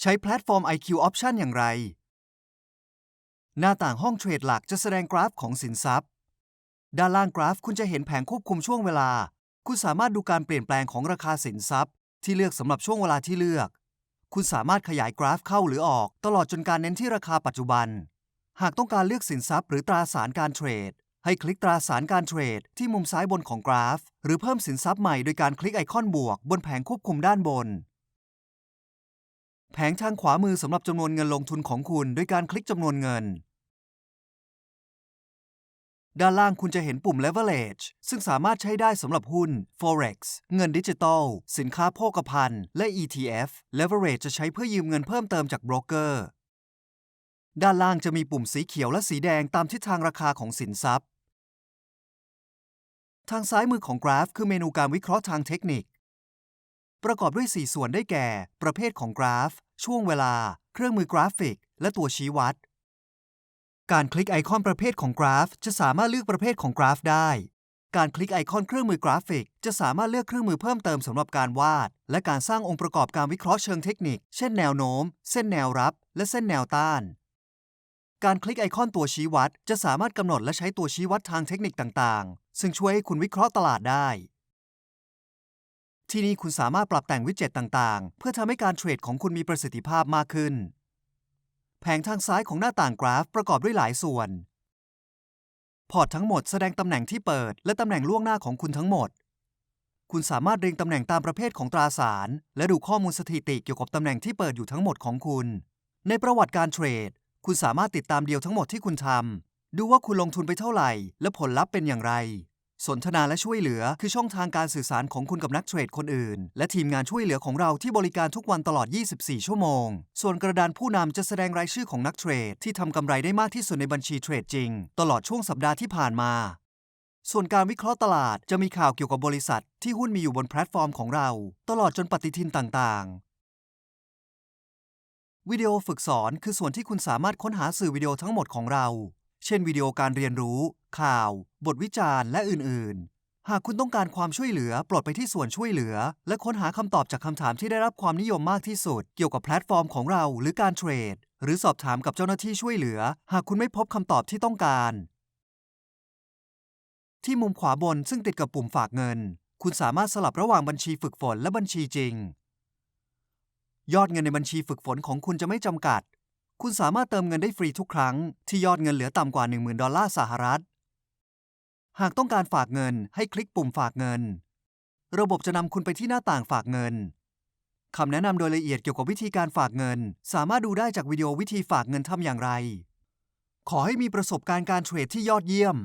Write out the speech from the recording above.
ใช้แพลตฟอร์ม IQ Option อย่างไร หน้าต่างห้องเทรดหลักจะแสดงกราฟของสินทรัพย์ ด้านล่างกราฟคุณจะเห็นแผงควบคุมช่วงเวลา คุณสามารถดูการเปลี่ยนแปลงของราคาสินทรัพย์ ที่เลือกสำหรับช่วงเวลาที่เลือก คุณสามารถขยายกราฟเข้าหรือออก ตลอดจนการเน้นที่ราคาปัจจุบัน หากต้องการเลือกสินทรัพย์ หรือตราสารการเทรด ให้คลิกตราสารการเทรด ที่มุมซ้ายบนของกราฟ หรือเพิ่มสินทรัพย์ใหม่โดยการคลิกไอคอนบวก บนแผงควบคุมด้านบน แผงทางขวามือสำหรับจำนวนเงินลงทุนของคุณโดยการคลิกจำนวนเงิน ด้านล่างคุณจะเห็นปุ่ม leverage ซึ่งสามารถใช้ได้สำหรับหุ้น forex เงินดิจิตอล สินค้าโภคภัณฑ์ และ ETF leverage จะใช้เพื่อยืมเงินเพิ่มเติมจากโบรกเกอร์ ด้านล่างจะมีปุ่มสีเขียวและสีแดงตามทิศทางราคาของสินทรัพย์ ทางซ้ายมือของกราฟ คือเมนูการวิเคราะห์ทางเทคนิคประกอบด้วย 4 ส่วนได้แก่ ประเภทของกราฟ ช่วงเวลา เครื่องมือกราฟิก และตัวชี้วัด การคลิกไอคอนประเภทของกราฟ จะสามารถเลือกประเภทของกราฟได้ การคลิกไอคอนเครื่องมือกราฟิก จะสามารถเลือกเครื่องมือเพิ่มเติมสำหรับการวาด และการสร้างองค์ประกอบการวิเคราะห์เชิงเทคนิค เช่นแนวโน้ม เส้นแนวรับ และเส้นแนวต้าน การคลิกไอคอนตัวชี้วัด จะสามารถกำหนดและใช้ตัวชี้วัดทางเทคนิคต่างๆ ซึ่งช่วยให้คุณวิเคราะห์ตลาดได้ ที่นี่คุณสามารถปรับแต่งวิดเจ็ตต่างๆ เพื่อทำให้การเทรดของคุณมีประสิทธิภาพมากขึ้น แผงทางซ้ายของหน้าต่างกราฟประกอบด้วยหลายส่วน พอร์ตทั้งหมดแสดงตำแหน่งที่เปิด และตำแหน่งล่วงหน้าของคุณทั้งหมด คุณสามารถเรียงตำแหน่งตามประเภทของตราสาร และดูข้อมูลสถิติเกี่ยวกับตำแหน่งที่เปิดอยู่ทั้งหมดของคุณ ในประวัติการเทรด คุณสามารถติดตามเดียวทั้งหมดที่คุณทำดูว่าคุณลงทุนไปเท่าไหร่ และผลลัพธ์เป็นอย่างไร สนทนาและช่วยเหลือ คือช่องทางการสื่อสารของคุณกับนักเทรดคนอื่น และทีมงานช่วยเหลือของเราที่บริการทุกวันตลอด 24 ชั่วโมง ส่วนกระดานผู้นำจะแสดงรายชื่อของนักเทรดที่ทำกำไรได้มากที่สุดในบัญชีเทรดจริง ตลอดช่วงสัปดาห์ที่ผ่านมา ส่วนการวิเคราะห์ตลาดจะมีข่าวเกี่ยวกับบริษัท ที่หุ้นมีอยู่บนแพลตฟอร์มของเรา ตลอดจนปฏิทินต่างๆวิดีโอฝึกสอนคือส่วนที่คุณสามารถค้นหาสื่อวิดีโอทั้งหมดของเรา เช่นวิดีโอการเรียนรู้ ข่าว บทวิจารณ์ และอื่น ๆ หากคุณต้องการความช่วยเหลือโปลดไปที่ส่วนช่วยเหลือ และค้นหาคำตอบจากคำถามที่ได้รับความนิยมมากที่สุด เกี่ยวกับแพลตฟอร์มของเราหรือการเทรด หรือสอบถามกับเจ้าหน้าที่ช่วยเหลือ หากคุณไม่พบคำตอบที่ต้องการ ที่มุมขวาบนซึ่งติดกับปุ่มฝากเงิน คุณสามารถสลับระหว่างบัญชีฝึกฝนและบัญชีจริง ยอดเงินในบัญชีฝึกฝนของคุณจะไม่จำกัด คุณสามารถเติมเงินได้ฟรีทุกครั้ง ที่ยอดเงินเหลือต่ำกว่า 10,000 ดอลลาร์สหรัฐ หากต้องการฝากเงินให้คลิกปุ่มฝากเงิน ระบบจะนำคุณไปที่หน้าต่างฝากเงินคำแนะนำโดยละเอียดเกี่ยวกับวิธีการฝากเงิน สามารถดูได้จากวิดีโอวิธีฝากเงินทำอย่างไร ขอให้มีประสบการณ์การเทรดที่ยอดเยี่ยม